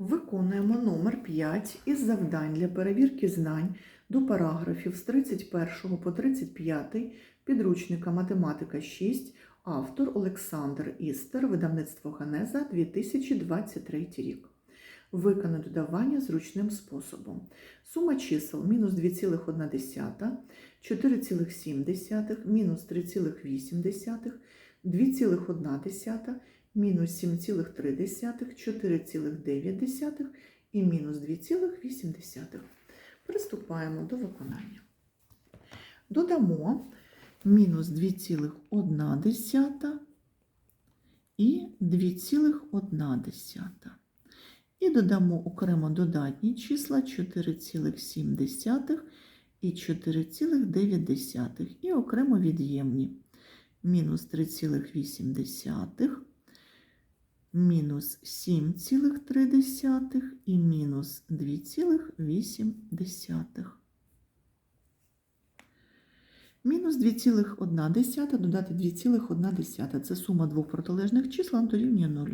Виконуємо номер 5 із завдань для перевірки знань до параграфів з 31 по 35 підручника Математика 6, автор Олександр Істер, видавництво Ганеза 2023 рік. Виконано додавання зручним способом. Сума чисел мінус 2,1, 4,7, мінус 3,8, 2,1, мінус 7,3, 4,9 і мінус 2,8. Приступаємо до виконання. Додамо мінус 2,1 і 2,1. І додамо окремо додатні числа 4,7 і 4,9. І окремо від'ємні мінус 3,8, мінус 7,3 і мінус 2,8. Мінус 2,1 додати 2,1 це сума двох протилежних чисел дорівнює 0.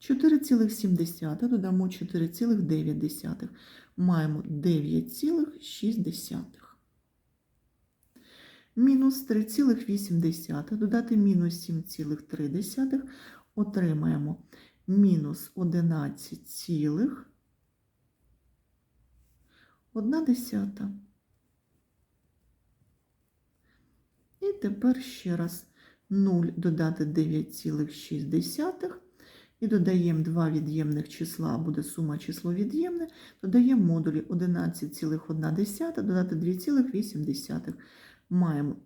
4,7 додамо 4,9. Маємо 9,6. Мінус 3,8 додати мінус 7,3 отримаємо мінус 11,1. І тепер ще раз 0 додати 9,6. І додаємо два від'ємних числа, буде сума число від'ємне, додаємо модулі 11,1 додати 2,8. Маємо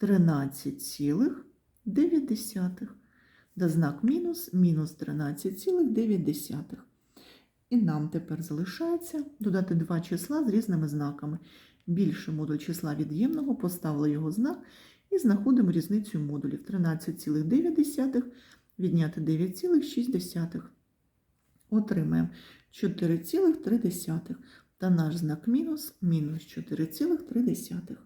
13,9. Да знак мінус, мінус 13,9. І нам тепер залишається додати два числа з різними знаками. Більше модуль числа від'ємного, поставили його знак і знаходимо різницю модулів 13,9 відняти 9,6. Отримаємо 4,3. Та наш знак мінус мінус 4,3.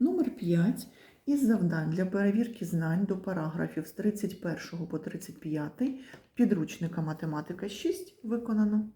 Номер 5 із завдань для перевірки знань до параграфів з 31 по 35 підручника Математика 6 виконано.